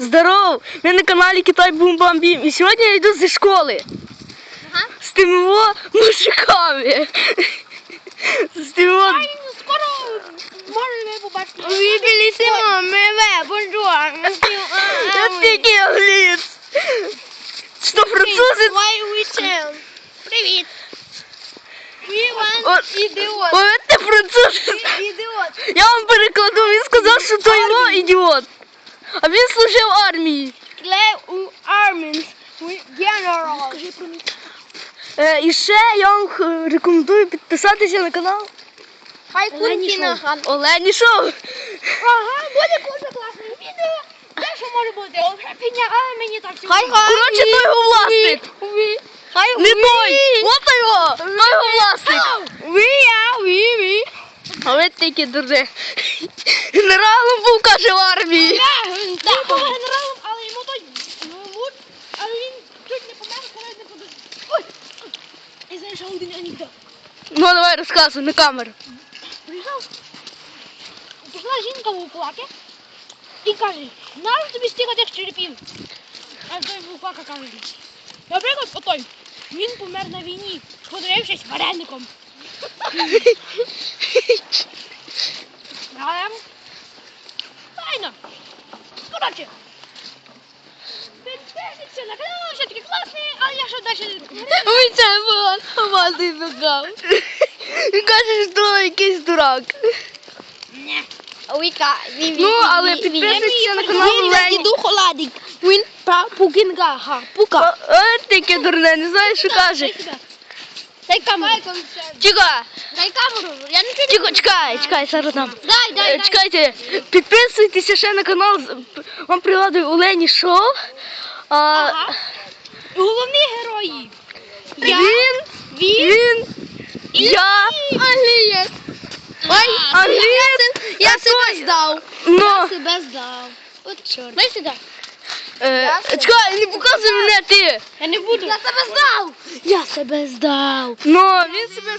Здоров! Ми на каналі Китай Бум Бам Бім. І сьогодні я йду зі школи. Ага. З тими мужиками. З тими ну скоро можете побачити. Ouais, bonjour. Monsieur, Я тільки англієць. Що французи? Привіт. Ідіот. Ідіот. Я вам перекладу, він сказав, що той ідіот. А він служив в армії. Клей у про мій. Е, і ще я вам рекомендую підписатися на канал Хай Олені курки на хан. Олені Шоу. Ага, буде дуже класне відео. Де що може бути? Вже а мені так Хай хай. Коротше, той його власник. Хай Не той. От його. Той його власник. Ви, я, ви, ви. А ви тільки дуже. Генералом був, каже, в армії. Він був генералом, але йому той ну, лук, але він чуть не помер, коли не подумав. Ой! І знаєш, ще один анекдот. Ну, давай розказуй на камеру. Приїхав, пішла жінка в Укулаки і каже, нащо тобі стільки тих черепів? А той Вукака каже, наприклад, отой, він помер на війні, подивившись вареником. Але, файно. Коротше, підпишіться на канал, все таки класний, але я що далі... Ой, це вас і бігав. Він каже, що якийсь дурак. Віка, ві, Ну, але підписуйтеся на канал Він Олені. діду холадик. Він па пукінга, пука. Ой, таке дурне, не знаєш, що каже. Дай камеру. Чекай, Дай камеру. Я не чую. чекай, чекай, чекай, зараз дам. Дай, дай, Е, дай. Чекайте, підписуйтеся ще на канал. Вам приладую Олені Шоу. А, Ага. Головні герої. Він, він, я, Англієць. Ой, Англієць, я а себе здав. ну, Себе здав. От чорт. Дай сюди. е, чекай, не показуй мене ти. Я не буду. Я себе здав. Я себе здав. Ну, він себе